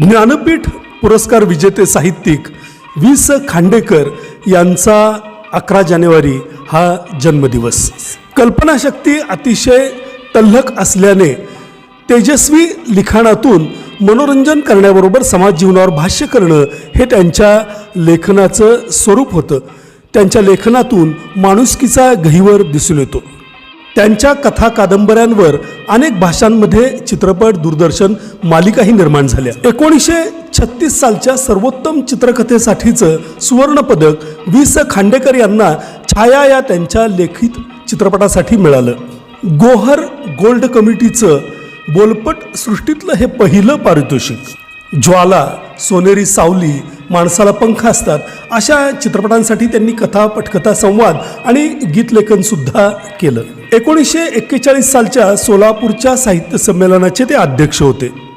ज्ञानपीठ पुरस्कार विजेते साहित्यिक वि स खांडेकर यांचा अकरा जानेवारी हा जन्मदिवस. कल्पनाशक्ती अतिशय तल्लक असल्याने तेजस्वी लिखाणातून मनोरंजन करण्याबरोबर समाज जीवनावर भाष्य करणं हे त्यांच्या लेखनाचं स्वरूप होतं. त्यांच्या लेखनातून माणुसकीचा गहिवर दिसून येतो. त्यांच्या कथा कादंबऱ्यांवर अनेक भाषांमध्ये चित्रपट दूरदर्शन मालिकाही निर्माण झाल्या. एकोणीसशे छत्तीस सालच्या सर्वोत्तम चित्रकथेसाठीचं सुवर्णपदक वि स. खांडेकर यांना छाया या त्यांच्या लेखित चित्रपटासाठी मिळालं. गोहर गोल्ड कमिटीचं बोलपट सृष्टीतलं हे पहिलं पारितोषिक. ज्वाला सोनेरी सावली माणसाला पंख असतात अशा चित्रपटांसाठी त्यांनी कथा पटकथा संवाद आणि गीतलेखन सुद्धा केलं. एकोणीसशे एक्केचाळीस सालच्या सोलापूरच्या साहित्य संमेलनाचे ते अध्यक्ष होते.